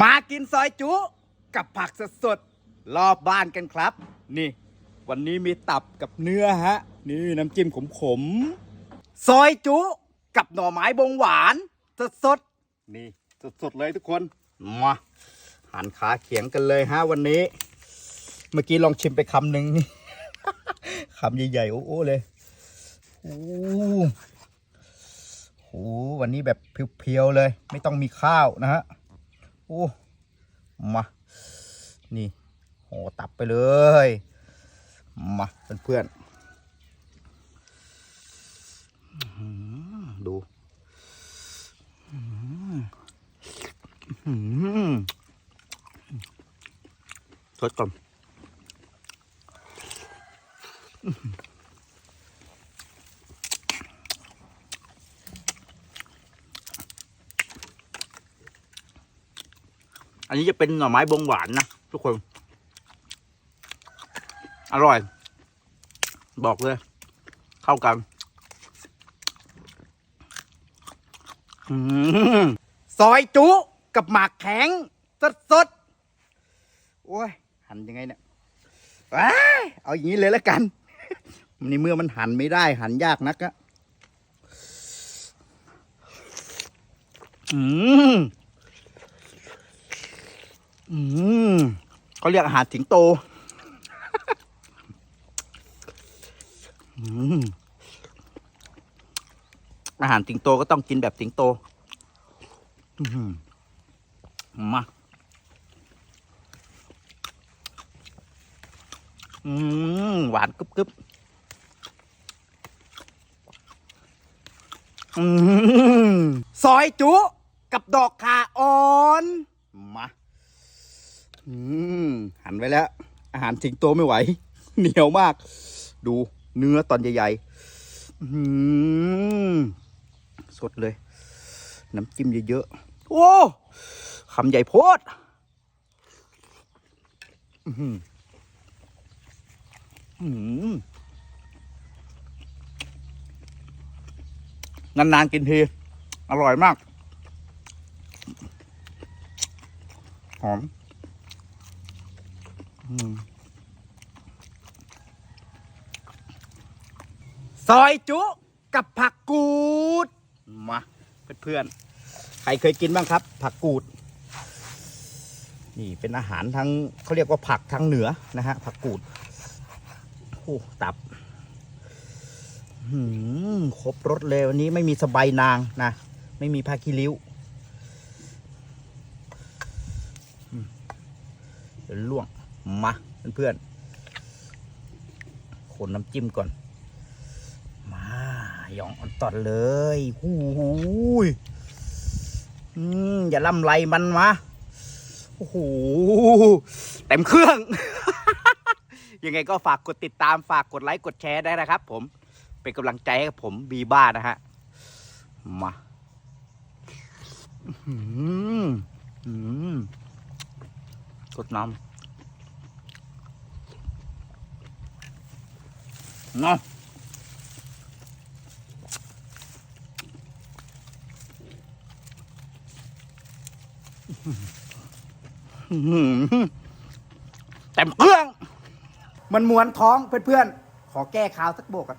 มากินซอยจุ กับผักสดๆรอบบ้านกันครับ นี่ วันนี้มีตับกับเนื้อฮะ นี่น้ำจิ้มขมๆซอยจุกับหน่อไม้บงหวานสดๆนี่สดๆเลยทุกคนมาหั่นขาเขียงกันเลยฮะวันนี้ เมื่อกี้ลองชิมไปคำหนึ่งนี่คำใหญ่ๆโอ้โหเลยโอ้โหวันนี้แบบเพียวๆเลย ไม่ต้องมีข้าวนะฮะ อ้ มา นี่โหตับไปเลย มาเพื่อนๆอื้อหือดูสดก่อน อันนี้จะเป็นหน่อไม้บงหวานนะทุกคน อร่อย บอกเลย เข้ากันอืมซอยจุกับหมากแข็ง สดสดๆโอ้ย หั่นยังไงเนี่ยเอาอย่างนี้เลยแล้วกันในเมื่อมันหั่นไม่ได้หั่นยากนักอะอืม อืมเขาเรียกอาหารสิงโต อืมอาหารสิงโตก็ต้องกินแบบสิงโต อื้อหือมาอืมหวานกรึบกรึบอืมซอยจุกับดอกขาอ่อน มา อืมหัน ไว้แล้ว อาหารสิงโตไม่ไหว เหนียวมาก ดูเนื้อตอนใหญ่ๆอื้อหือสดเลย น้ำจิ้มเยอะๆ โอ้คำใหญ่โพดอื้อหืออื้อหือนานๆกินที อร่อยมาก หอม ซอยจุ กับผักกูด มาเพื่อนๆ ใครเคยกินบ้างครับ ผักกูด นี่เป็นอาหารทั้งเขาเรียกว่าผักทางเหนือนะฮะ ผักกูดโอ้ตับหืมครบรสเลยวันนี้ไม่มีสบายนางนะ ไม่มีผ้าขี้ริ้วอืมเดี๋ยวล่วง มาเพื่อนๆ คนน้ำจิ้มก่อน มาหยองอ่อนตอดเลยหูหูยอืมอย่าล่ำไรมันมาโอ้โหเต็มเครื่อง ยังไงก็ฝากกดติดตามฝากกดไลค์กดแชร์ได้นะครับ ผมเป็นกำลังใจให้ผมบีบ้านะฮะ มาอืมอืมกดน้ำ เนาะเต็มเครื่อง มันมวนท้องเพื่อนๆ ขอแก้ข่าวสักโบกกัน